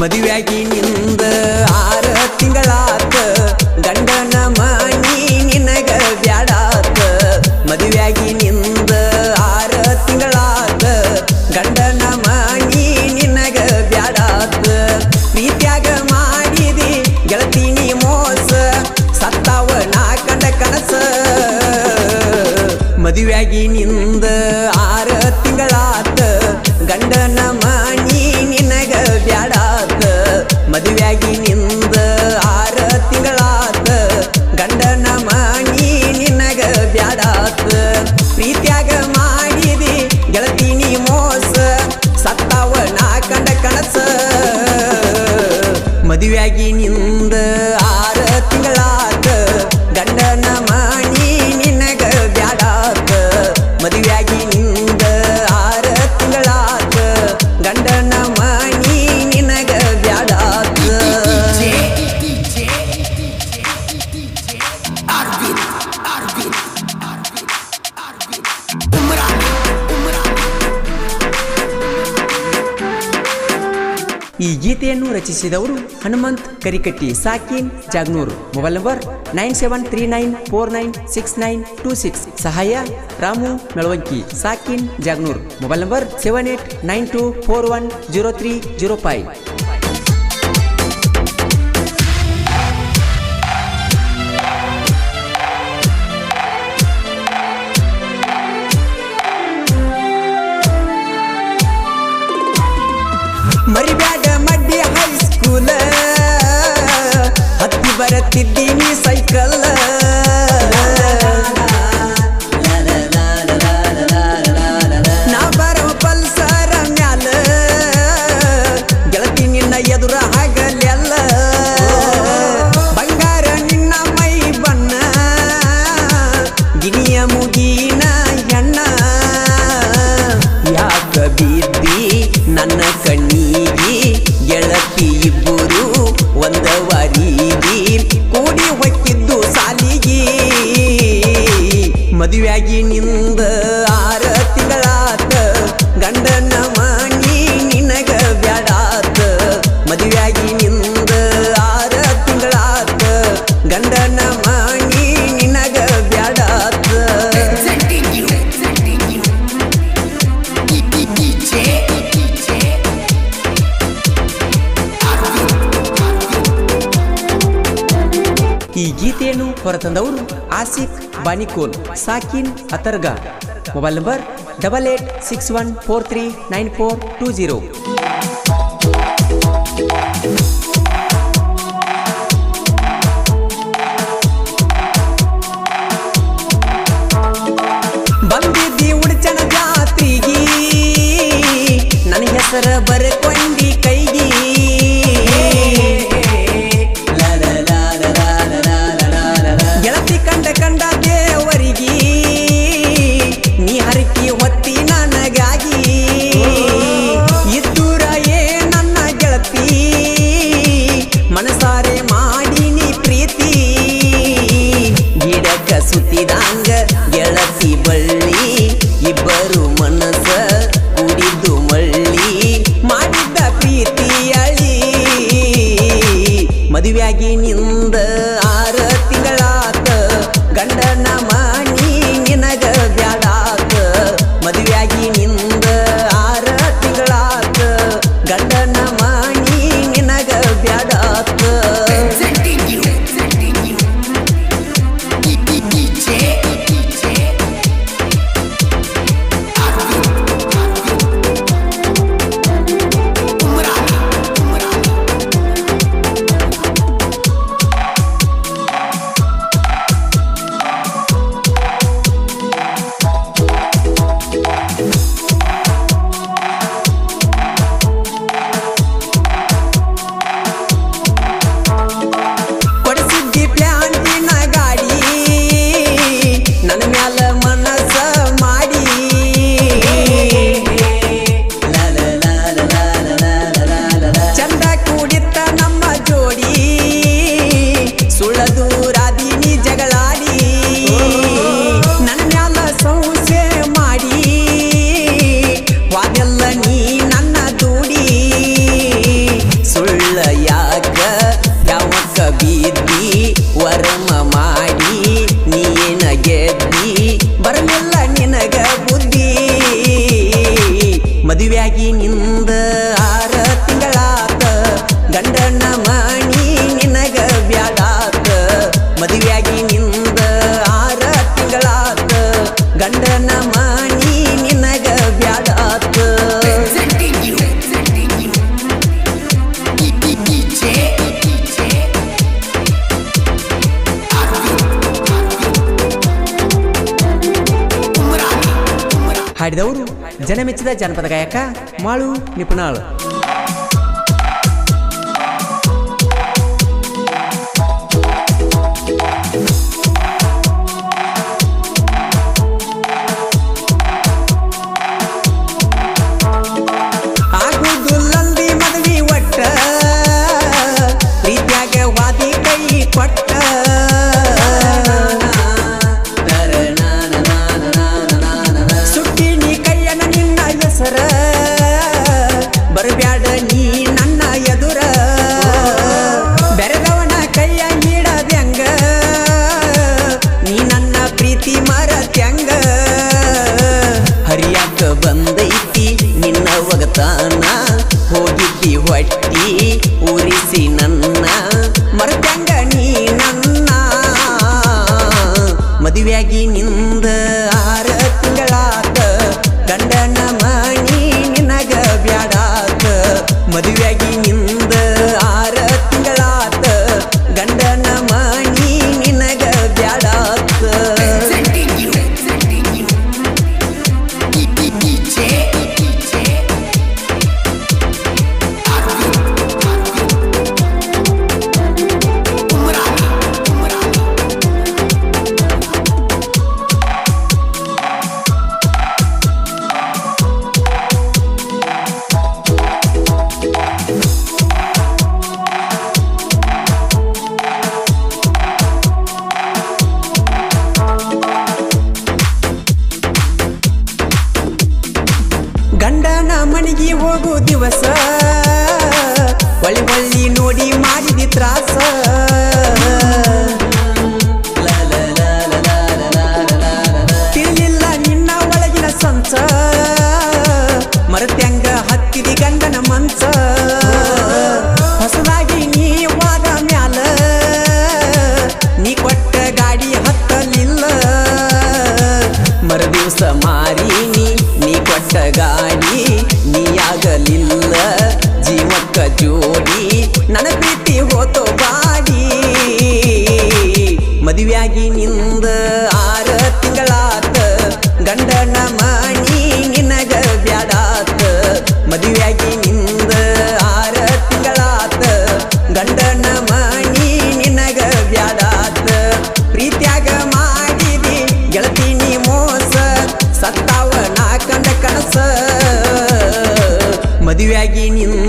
ಮದುವೆಯಾಗಿ ನಿಂದ ಆರ ತಿಂಗಳಾತ. ಗಂಡನ ಮನಿ ನಿನಗ ಬ್ಯಾಡಾತ. ಮದುವೆಯಾಗಿ ನಿಂದ ಆರ ತಿಂಗಳಾತ. ಗಂಡನ ಮನಿ ನಿನಗ ಬ್ಯಾಡಾತ. ಪ್ರೀತ್ಯಾಗ ಮಾಡಿದಿ ಗೆಳತೀನಿ ಮೋಸ. ಸತ್ತಾವ ನಾ ಕಂಡ ಕನಸ. ಮದುವೆಯಾಗಿ ನಿಂದ ಮದುವೆಯಾಗಿ ಈ ಗೀತೆಯನ್ನು ರಚಿಸಿದವರು Hanumant Karikatti, ಸಾಕಿನ್ Jagnoor. Mobile number nine seven three nine four nine six nine two six. ಸಹಾಯ Ramu Melavanki ಸಾಕಿನ್ Jagnoor. Mobile number seven eight nine two four one zero three zero five. ಮರಿಬ್ಯಾಡ. ಬರತ್ತಿದ್ದೀನಿ ಸೈಕಲ್. ಮದುವೆಯಾಗಿ ನಿಂದ ಹೊರತಂದವರು Asif Banikol ಸಾಕಿನ್ Atharga mobile number double eight six one four three nine four two zero. ಬಂದಿದ್ದಿ ಉಡ್ಚನ ಜಾತ್ರಿಗಿ. ನನ್ನ ಹೆಸರ ಬರ್ಕೊಂಡಿ ವರ್ಮ ಮಾಡಿ ನೀನ ಗೆದ್ದಿ? ಬರ್ಮೆಲ್ಲ ಹಾಡಿದವರು ಜನಮೆಚ್ಚಿದ ಜಾನಪದ ಗಾಯಕ ಮಾಳು ನಿಪುಣಾಳ್. ಮದುವೆಯಾಗಿ ನಿಂದ ಹೊಳ್ಳಿ ಬಳ್ಳಿ ನೋಡಿ ಮಾಡಿದಿ ತ್ರಾಸ. ಮದುವ್ಯಾಗಿ ನಿಂದ ಆರ ತಿಂಗಳಾತ ಗಂಡನ ಮಣಿ ನಿನಗ ಬ್ಯಾಡಾತ ಮದುವ್ಯಾಗಿ ನಿಂದ ಆರ ತಿಂಗಳಾತ ಗಂಡನ ಮಣಿ ನಿನಗ ಬ್ಯಾಡಾತ ಪ್ರೀತ್ಯಾಗ ಮಾಡಿದಿ ಗೆಳತಿನಿ ಮೋಸ, ಸತ್ತಾವ ನಾ ಕಂಡ ಕನಸ. ಮದುವ್ಯಾಗಿ ನಿಂದ